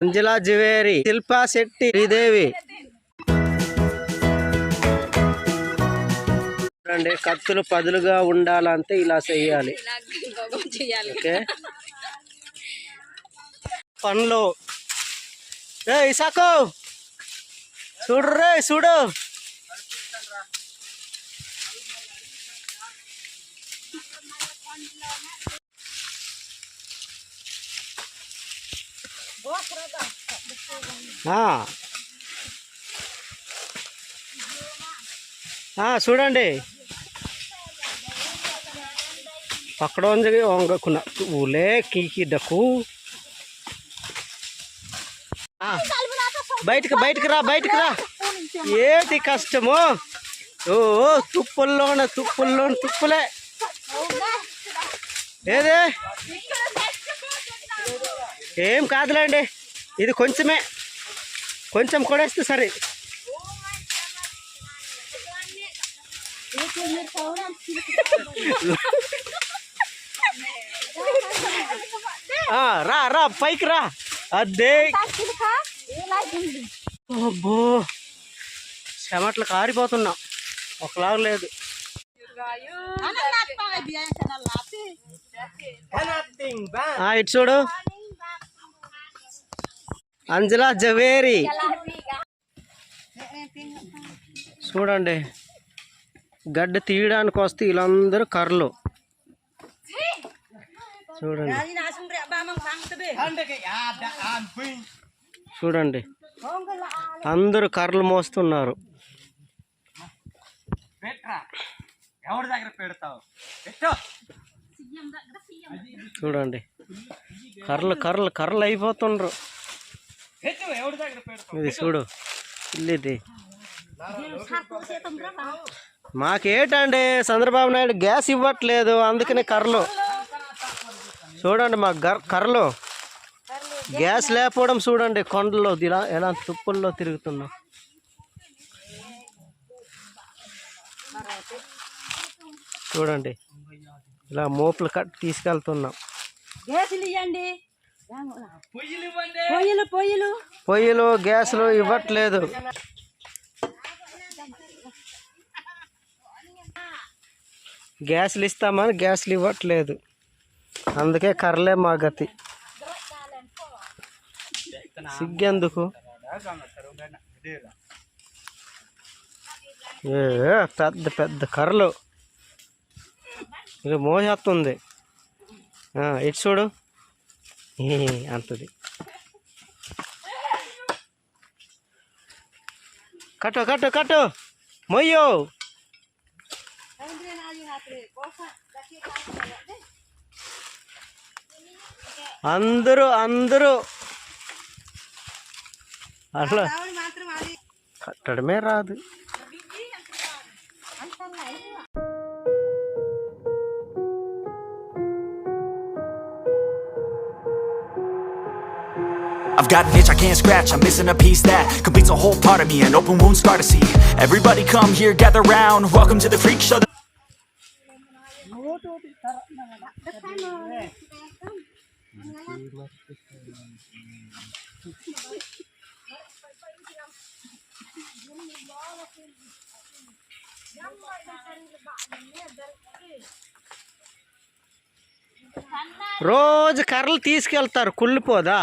అంజలా జివేరి శిల్పా శెట్టి శ్రీదేవి. చూడండి కత్తులు పదులుగా ఉండాలంటే ఇలా చెయ్యాలి. చేయాలి ఓకే ఏ ఇసాకు! చూడు రే చూడు ఆ. ఆ, చూడండి. పక్కడ ఉంది వంగకున్న ఊలే కీకి డకు బయటకు బయటికి బయటికి రా బయటికి రా. ఏది కష్టము? ఓ తుప్పుల్లోన తుప్పుల్లోన తుప్పులే. ఏదే? ఏం కాదులేండి. ఇది కొంచెమే. కొంచెం కొడేస్తే సరే. రా రా పైకి రా. అదే అబ్బో. చెమట్లు కారిపోతున్నా. ఒకలాగా లేదు. ఆ, ఇటు చూడు. అంజలా జవేరి. చూడండి గడ్డ తీయడానికి వస్తే వీళ్ళందరూ కర్రలు. చూడండి. చూడండి అందరూ కర్రలు మోస్తున్నారు. ఎవరి దగ్గర పెడతావు చూడండి కర్రలు కర్రలు కర్రలు అయిపోతుండ్రు పెట్టు ఎవరి దగ్గర పెడతావు ఇది చూడు. ఇల్లిది మాకేటండి చంద్రబాబు నాయుడు గ్యాస్ ఇవ్వట్లేదు అందుకనే కర్రలు. చూడండి మా గర్ కర్రలు. గ్యాస్ లేకపోవడం చూడండి కొండల్లో ఇలా ఎలా తుప్పుల్లో తిరుగుతున్నాం చూడండి ఇలా మోపులు కట్టి తీసుకెళ్తున్నాం. ఇవ్వండి పొయ్యిలు పొయ్యిలు. పొయ్యిలు గ్యాసులు ఇవ్వట్లేదు. గ్యాసులు ఇస్తామని గ్యాసులు ఇవ్వట్లేదు. అందుకే కర్రలే మా గతి. సిగ్గెందుకు? ఏ పెద్ద పెద్ద కర్రలు. ఇది మోసేస్తుంది. ఆ, ఇటు చూడు. అంతది. కట్టు కట్టు కట్టు. మొయ్యో. అందరూ అందరూ. అట్లా. కట్టడమే రాదు. I've got an itch I can't scratch, I'm missing a piece that completes a whole part of me, an open wound scar to see. Everybody come here, gather round, welcome to the freak show. రోజు కర్రలు తీసుకెళ్తారు కుళ్ళిపోదా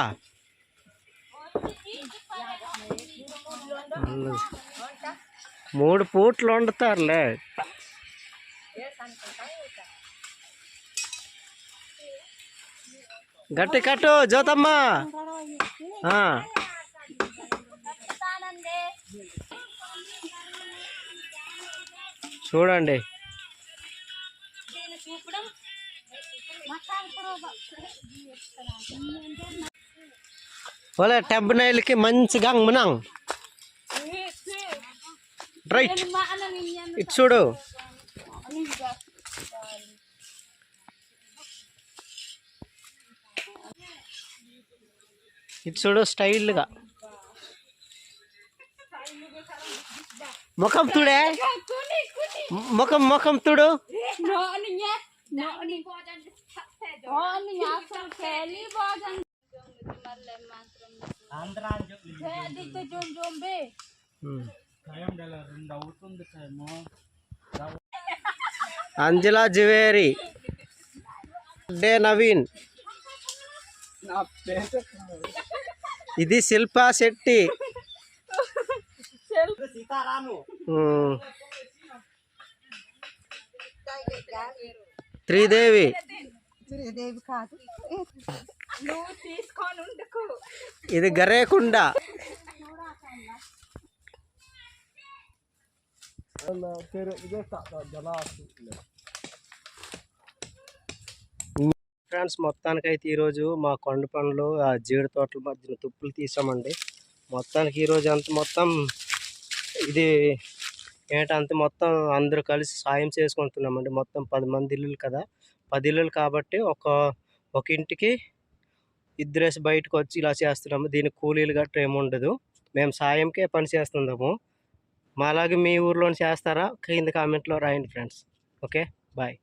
మూడు పూట్లు వండుతారులే. గట్టి కట్టు జ్యోతమ్మ. చూడండి. ఓలే టెబ్బనైల్కి మంచిగా మునాం right ఇటు చూడు ఇటు చూడు స్టైల్గా ముఖం తుడే ముఖం ముఖం తుడు ఆంధ్ర అంజలా జ్యువెలరీ డే నవీన్. ఇది శిల్పా శెట్టి. సీతారాము ఉమ్. శ్రీదేవి నువ్వు తీసుకొని tak ఇది గరేకుండ ఫ్రెండ్స్ మొత్తానికైతే ఈరోజు మా కొండ పండ్లు ఆ జీడి తోటల మధ్యన తుప్పులు తీసామండి. మొత్తానికి ఈరోజు అంత మొత్తం ఇది ఏంటంత మొత్తం అందరూ కలిసి సాయం చేసుకుంటున్నామండి. మొత్తం పది మంది ఇల్లులు కదా. పది ఇల్లులు కాబట్టి ఒక ఒక ఇంటికి ఇద్దరేసి బయటకు వచ్చి ఇలా చేస్తున్నాము. దీనికి కూలీలు గట్రా ఏమి ఉండదు. మేము సాయంకే పని చేస్తున్నాము. మా అలాగే మీ ఊర్లో చేస్తారా? కింద కామెంట్లో రాయండి ఫ్రెండ్స్. ఓకే? బాయ్.